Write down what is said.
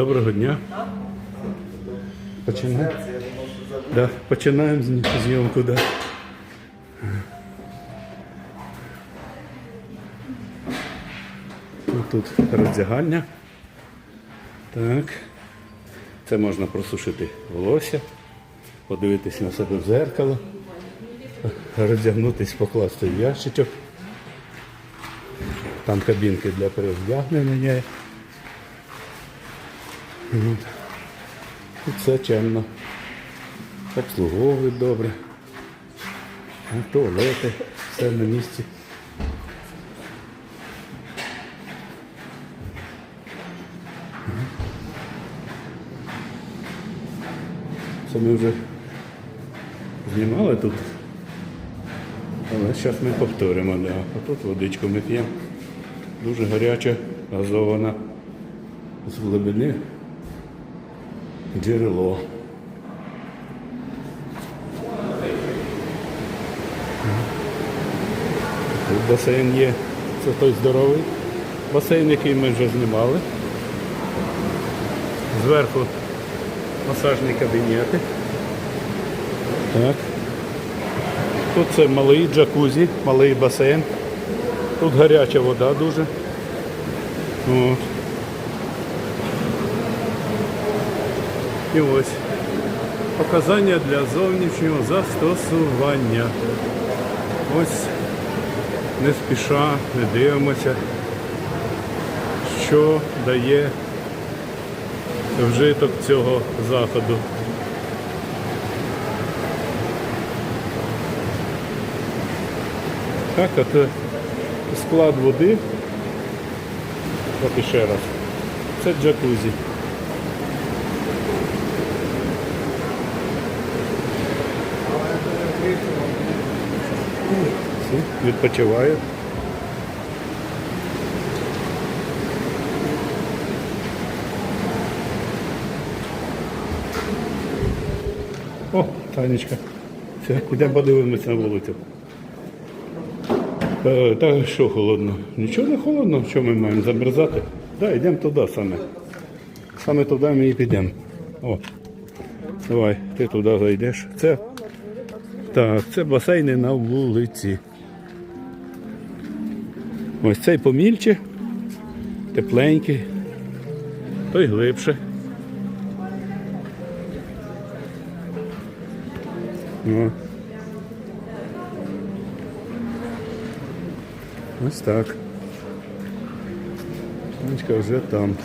Доброго дня. Починаємо. Да, починаємо зйомку, да. Ну, Тут роздягальня. Так. Це можна просушити волосся, подивитись на себе в зеркало, роздягнутись, покласти в ящичок. Там кабінки для перевдягнення. От. Тут все чемно. Обслуговують добре. Туалети, все на місці. Це ми вже знімали тут. Але зараз ми повторимо, да. А тут водичку ми п'ємо. Дуже гаряча, газована з глибини джерело. Тут басейн є. Це той здоровий басейн, який ми вже знімали. Зверху масажні кабінети. Так. Тут це малий джакузі, малий басейн. Тут гаряча вода дуже. От. І ось показання для зовнішнього застосування. Ось не спіша, не дивимося, що дає вжиток цього заходу. Так, це склад води. От іще раз. Це джакузі. Відпочивають. О, Танечка. Все, йдемо подивимося на вулицю. Е, Та що холодно? Нічого не холодно, що ми маємо замерзати? Да, йдемо туди саме. Саме туди ми і підемо. О. Давай, ти туди зайдеш. Це. Так, це басейни на вулиці. Ось цей помільче, тепленький, той глибше. О. Ось так. Сонечка вже там.